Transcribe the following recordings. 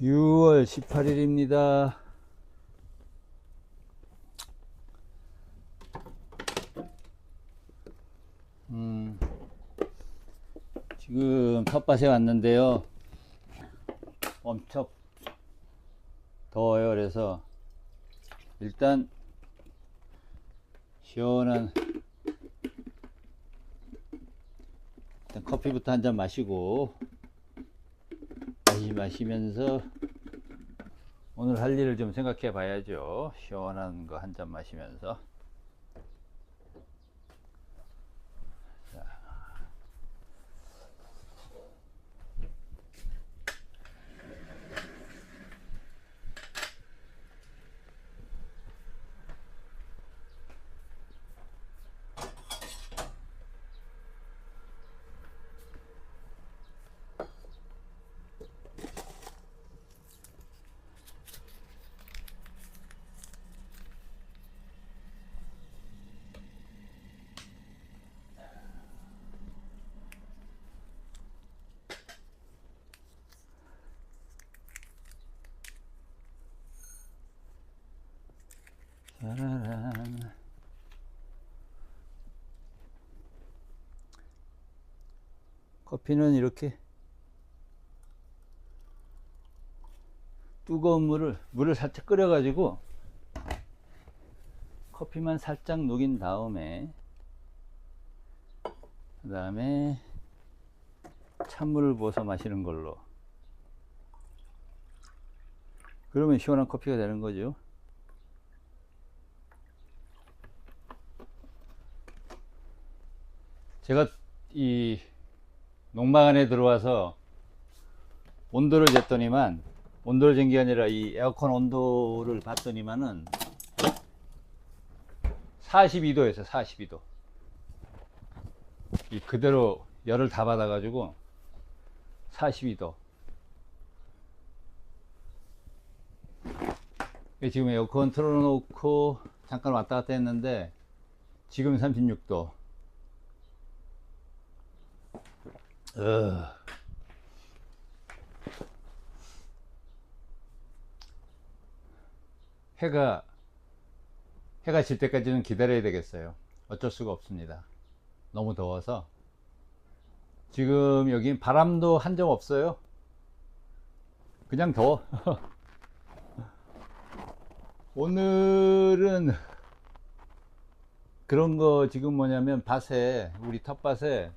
6월 18일입니다. 음, 지금 텃밭에 왔는데요. 엄청 더워요. 그래서 일단 시원한 일단 커피부터 한 잔 마시고 마시, 마시면서 오늘 할 일을 좀 생각해 봐야죠. 시원한 거 한 잔 마시면서. 자. 커피는 이렇게 뜨거운 물을 물을 살짝 끓여 가지고 커피만 살짝 녹인 다음에 그 다음에 찬물을 부어서 마시는 걸로. 그러면 시원한 커피가 되는 거죠 제가 이 농막 안에 들어와서 온도를 쟀더니만 온도를 잰 게 아니라 이 에어컨 온도를 봤더니만은 42도였어요 42도. 이 그대로 열을 다 받아 가지고 42도. 지금 에어컨 틀어놓고 잠깐 왔다 갔다 했는데 지금 36도 어. 해가 해가 질 때까지는 기다려야 되겠어요. 어쩔 수가 없습니다. 너무 더워서 지금 여긴 바람도 한 점 없어요. 그냥 더워. 오늘은 그런 거 지금 뭐냐면 밭에 우리 텃밭에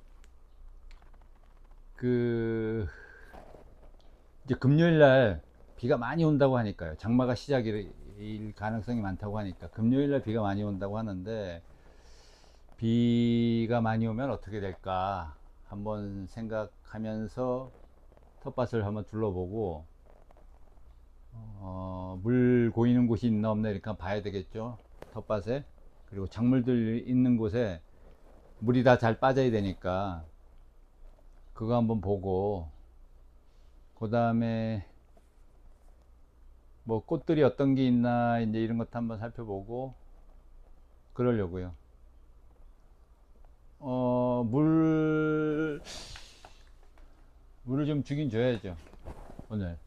그 이제 금요일 날 비가 많이 온다고 하니까요. 장마가 시작일 가능성이 많다고 하니까 금요일 날 비가 많이 온다고 하는데 비가 많이 오면 어떻게 될까 한번 생각하면서 텃밭을 한번 둘러보고 어, 물 고이는 곳이 있나 없나 이렇게 봐야 되겠죠. 텃밭에 그리고 작물들 있는 곳에 물이 다 잘 빠져야 되니까 그거 한번 보고 그 다음에 뭐 꽃들이 어떤 게 있나 이제 이런 것도 한번 살펴보고 그러려고요. 어, 물 물을 좀 주긴 줘야죠. 오늘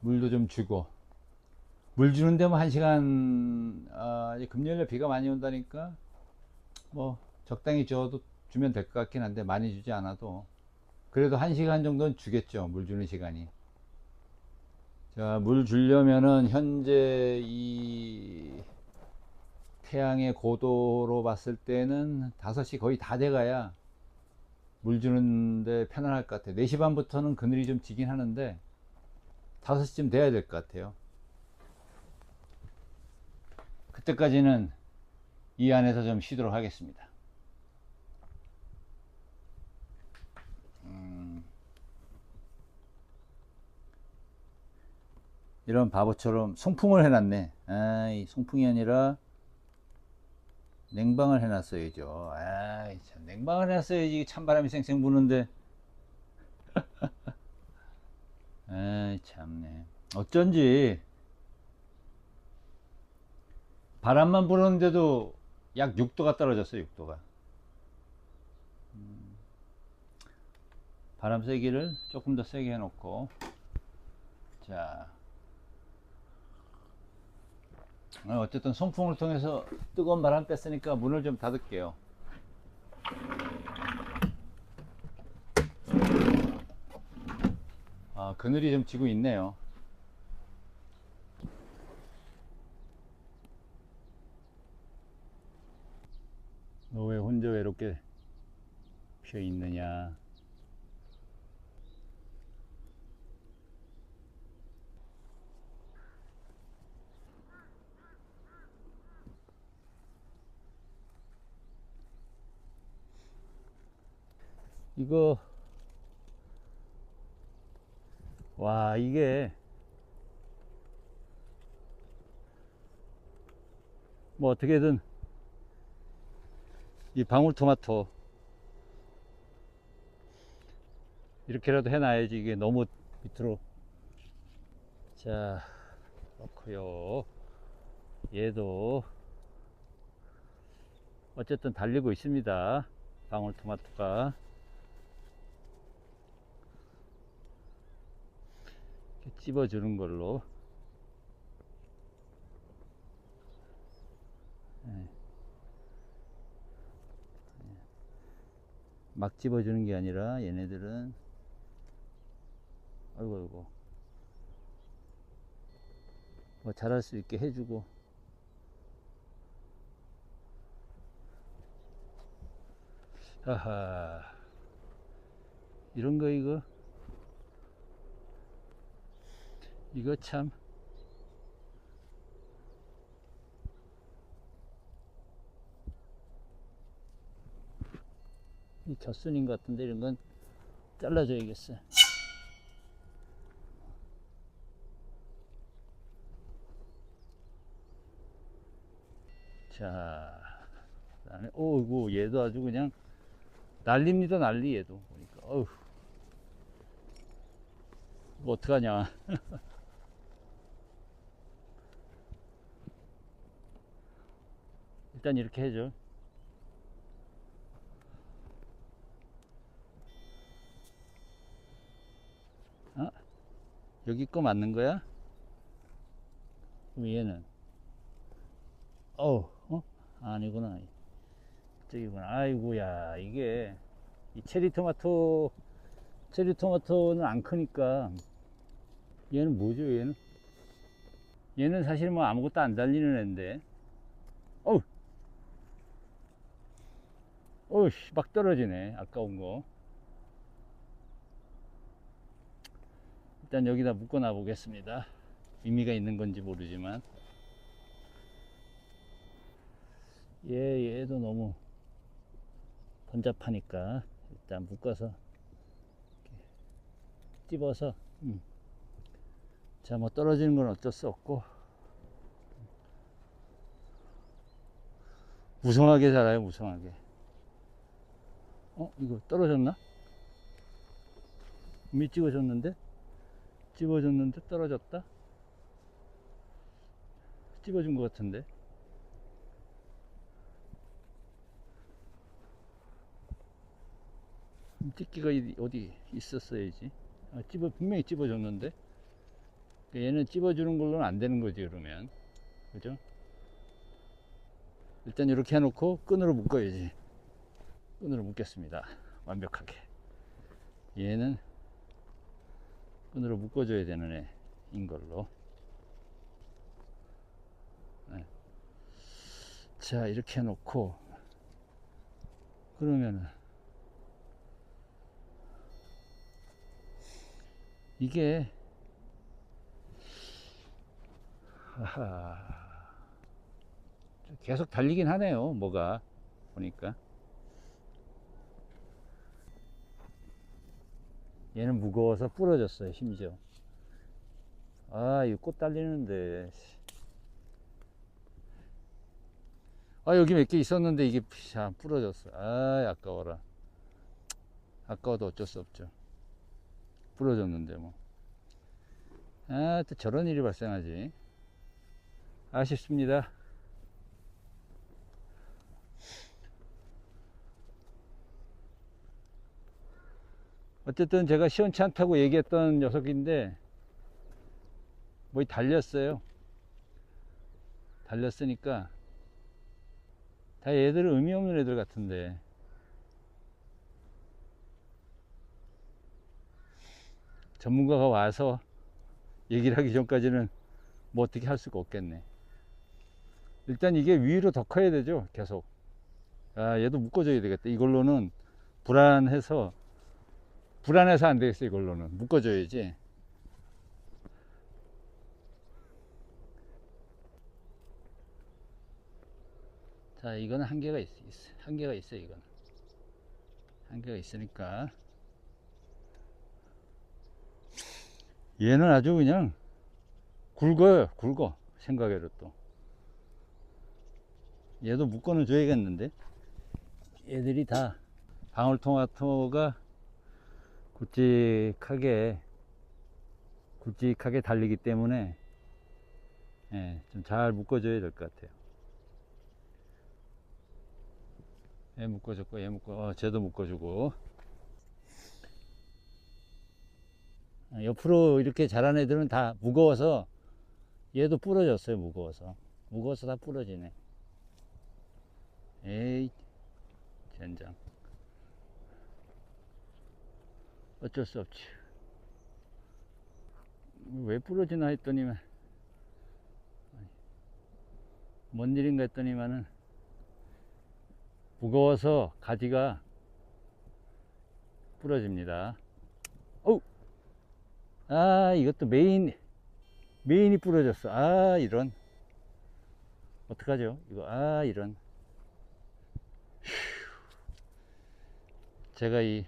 물도 좀 주고 물 주는 데만 한 시간 아, 금요일에 비가 많이 온다니까 뭐 적당히 줘도 주면 될 것 같긴 한데 많이 주지 않아도 그래도 한 시간 정도는 주겠죠. 물 주는 시간이. 자물 주려면은 현재 이 태양의 고도로 봤을 때는 5시 거의 다 돼가야 물 주는데 편안할 것 같아요. 4시 반부터는 그늘이 좀 지긴 하는데 5시쯤 돼야 될 것 같아요. 그때까지는 이 안에서 좀 쉬도록 하겠습니다 이런 바보처럼 송풍을 해놨네. 아이, 송풍이 아니라 냉방을 해놨어야죠. 아이, 참, 냉방을 해놨어야지. 찬바람이 쌩쌩 부는데. 아이, 참네. 어쩐지, 바람만 부는데도 약 6도가 떨어졌어요, 6도가. 바람 세기를 조금 더 세게 해놓고 자 어, 어쨌든 손풍을 통해서 뜨거운 바람 뺐으니까 문을 좀 닫을게요. 아 그늘이 좀 지고 있네요. 너 왜 혼자 외롭게 피어 있느냐 이거. 와 이게. 뭐 어떻게든 이 방울토마토 이렇게라도 해놔야지 이게 너무 밑으로. 자 넣고요. 얘도 어쨌든 달리고 있습니다. 방울토마토가 이렇게 찝어주는 걸로. 예. 막 집어주는 게 아니라 얘네들은 아이고 아이고. 뭐 자랄 수 있게 해주고. 하하. 이런 거 이거 이거 참. 이 젖순인 것 같은데 이런 건 잘라줘야겠어. 자, 그다음에 오이고 얘도 아주 그냥 난립니다 난리 얘도. 보니까 어휴. 뭐 어떡하냐 일단 이렇게 해줘. 어? 여기 거 맞는 거야? 얘는? 어우 어? 아니구나. 저기구나. 아이고야 이게. 이 체리 토마토 체리 토마토는 안 크니까. 얘는 뭐죠 얘는? 얘는 사실 뭐 아무것도 안 달리는 애인데. 어우 어우씨 막 떨어지네 아까운 거. 일단 여기다 묶어 놔 보겠습니다. 의미가 있는 건지 모르지만. 얘 얘도 너무 번잡하니까 일단 묶어서 찝어서 음. 자뭐 떨어지는 건 어쩔 수 없고. 무성하게 자라요 무성하게 어 이거 떨어졌나? 이미 찍어줬는데? 찝어줬는데 떨어졌다? 찝어준 것 같은데? 찍기가 이- 어디 있었어야지. 아, 찝어 분명히 찝어줬는데? 얘는 찝어주는 걸로는 안 되는 거지 그러면. 그죠? 일단 이렇게 해놓고 끈으로 묶어야지 끈으로 묶겠습니다. 완벽하게. 얘는 끈으로 묶어줘야 되는 애인 걸로. 네. 자 이렇게 해놓고 그러면은 이게 하하 계속 달리긴 하네요 뭐가 보니까 얘는 무거워서 부러졌어요 심지어 아 이거 꽃 달리는데 아 여기 몇 개 있었는데 이게 참 부러졌어 아 아까워라 아까워도 어쩔 수 없죠 부러졌는데 뭐. 아, 또 저런 일이 발생하지. 아쉽습니다. 어쨌든 제가 시원치 않다고 얘기했던 녀석인데 뭐 달렸어요. 달렸으니까 다 얘들은 의미 없는 애들 같은데 전문가가 와서 얘기를 하기 전까지는 뭐 어떻게 할 수가 없겠네. 일단 이게 위로 더 커야 되죠, 계속. 아, 얘도 묶어줘야 되겠다. 이걸로는 불안해서, 불안해서 안 되겠어, 이걸로는. 묶어줘야지. 자, 이거는 한계가 있어, 있어. 한계가 있어, 이거는. 한계가 있으니까. 얘는 아주 그냥 굵어요, 굵어. 생각외로 또. 얘도 묶어는 줘야겠는데. 얘들이 다 방울토마토가 굵직하게, 굵직하게 달리기 때문에, 예, 좀 잘 묶어줘야 될 것 같아요. 얘 묶어줬고, 얘 묶어, 어, 쟤도 묶어주고. 아, 옆으로 이렇게 자란 애들은 다 무거워서 얘도 부러졌어요 무거워서 무거워서 다 부러지네 에이 젠장 어쩔 수 없지 왜 부러지나 했더니만 뭔 일인가 했더니만은 무거워서 가지가 부러집니다 어우 아, 이것도 메인, 메인이 부러졌어. 아, 이런. 어떡하죠? 이거, 아, 이런. 휴. 제가 이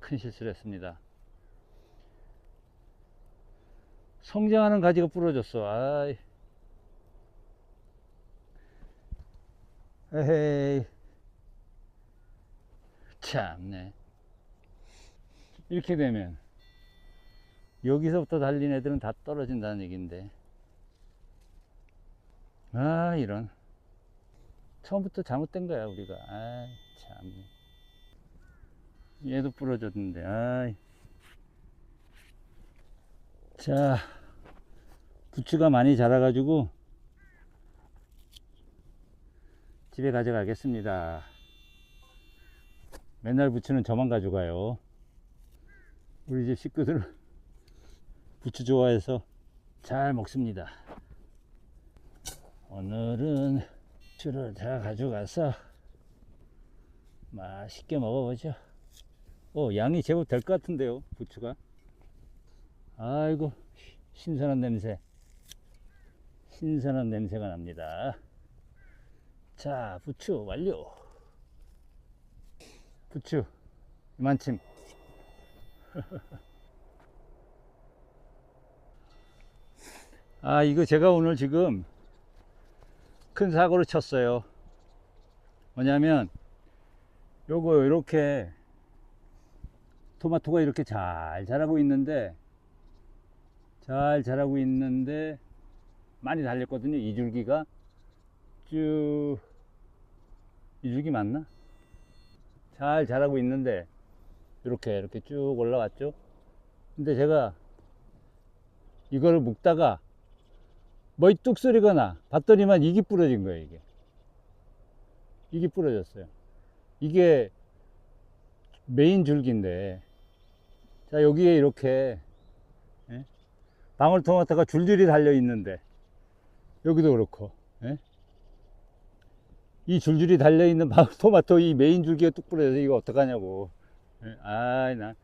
큰 실수를 했습니다. 성장하는 가지가 부러졌어. 아, 에헤이. 참네. 이렇게 되면 여기서부터 달린 애들은 다 떨어진다는 얘기인데 아 이런 처음부터 잘못된 거야 우리가 아 참 얘도 부러졌는데 아이 자 부추가 많이 자라 가지고 집에 가져가겠습니다 맨날 부추는 저만 가져가요 우리 집 식구들은 부추 좋아해서 잘 먹습니다. 오늘은 부추를 다 가져가서 맛있게 먹어보죠. 오, 양이 제법 될 것 같은데요, 부추가. 아이고, 신선한 냄새. 신선한 냄새가 납니다. 자, 부추 완료. 부추, 이만침. 아, 이거 제가 오늘 지금 큰 사고를 쳤어요. 뭐냐면, 요거 이렇게 토마토가 이렇게 잘 자라고 있는데, 잘 자라고 있는데, 많이 달렸거든요. 이 줄기가. 쭉, 이 줄기 맞나? 잘 자라고 있는데, 이렇게, 이렇게 쭉 올라왔죠. 근데 제가 이거를 묶다가 뭐이 뚝 소리가 나. 봤더니만 이게 부러진 거예요, 이게. 이게 부러졌어요. 이게 메인 줄기인데. 자, 여기에 이렇게, 예? 방울토마토가 줄줄이 달려 있는데, 여기도 그렇고, 예? 이 줄줄이 달려 있는 방울토마토 이 메인 줄기가 뚝 부러져서 이거 어떡하냐고. 예? 아이, 나.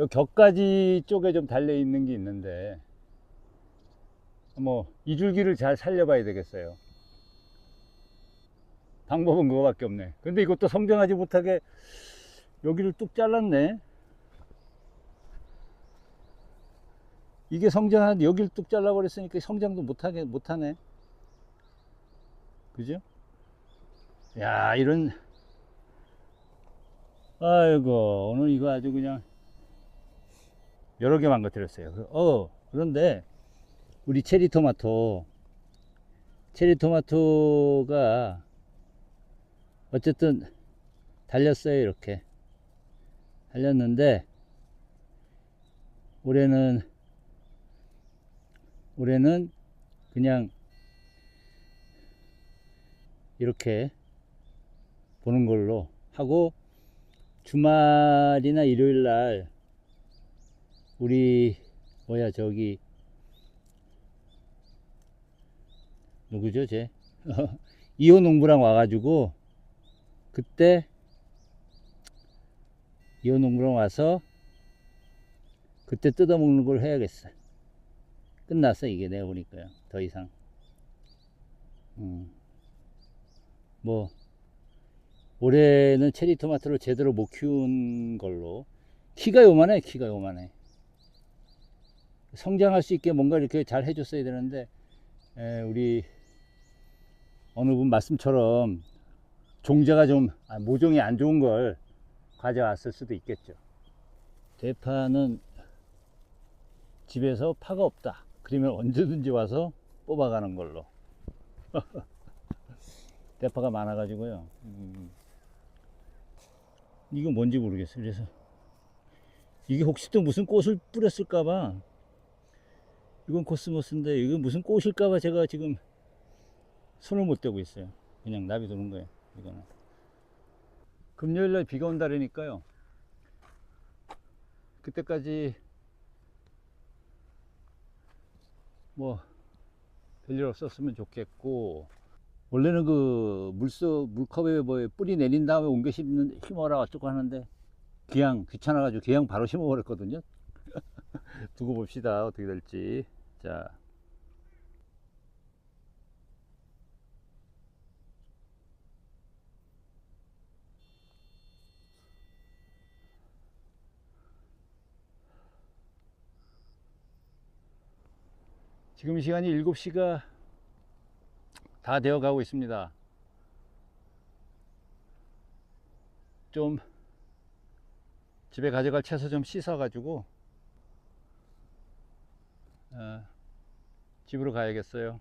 요 격가지 쪽에 좀 달려 있는 게 있는데, 뭐 이 줄기를 잘 살려봐야 되겠어요. 방법은 그거밖에 없네. 근데 이것도 성장하지 못하게 여기를 뚝 잘랐네. 이게 성장한 여기를 뚝 잘라버렸으니까 성장도 못하게 못하네. 그죠? 야 이런 아이고 오늘 이거 아주 그냥 여러 개 망가뜨렸어요. 어 그런데 우리 체리 토마토 체리 토마토가 어쨌든 달렸어요 이렇게 달렸는데 올해는 올해는 그냥 이렇게 보는 걸로 하고 주말이나 일요일 날 우리 뭐야 저기 누구죠 쟤? 이호 농부랑 와가지고 그때 이호 농부랑 와서 그때 뜯어먹는 걸 해야겠어 끝났어 이게 내가 보니까요 더 이상. 음. 뭐 올해는 체리 토마토를 제대로 못 키운 걸로. 키가 요만해 키가 요만해. 성장할 수 있게 뭔가 이렇게 잘 해줬어야 되는데 에, 우리 어느 분 말씀처럼 종자가 좀 아, 모종이 안 좋은 걸 가져왔을 수도 있겠죠. 대파는 집에서 파가 없다 그러면 언제든지 와서 뽑아가는 걸로. 대파가 많아가지고요. 음. 이거 뭔지 모르겠어요. 그래서 이게 혹시 또 무슨 꽃을 뿌렸을까봐. 이건 코스모스인데 이건 무슨 꽃일까봐 제가 지금 손을 못 대고 있어요. 그냥 놔두는 거예요 이거는. 금요일 날 비가 온다라니까요. 그때까지 뭐 별일 없었으면 좋겠고 원래는 그 물속 물컵에 뭐 뿌리 내린 다음에 옮겨 심는 심어라 어쩌고 하는데 그냥 귀찮아가지고 그냥 바로 심어버렸거든요. 두고 봅시다 어떻게 될지. 자. 지금 시간이 7시가 다 되어 가고 있습니다. 좀 집에 가져갈 채소 좀 씻어 가지고 어, 집으로 가야겠어요.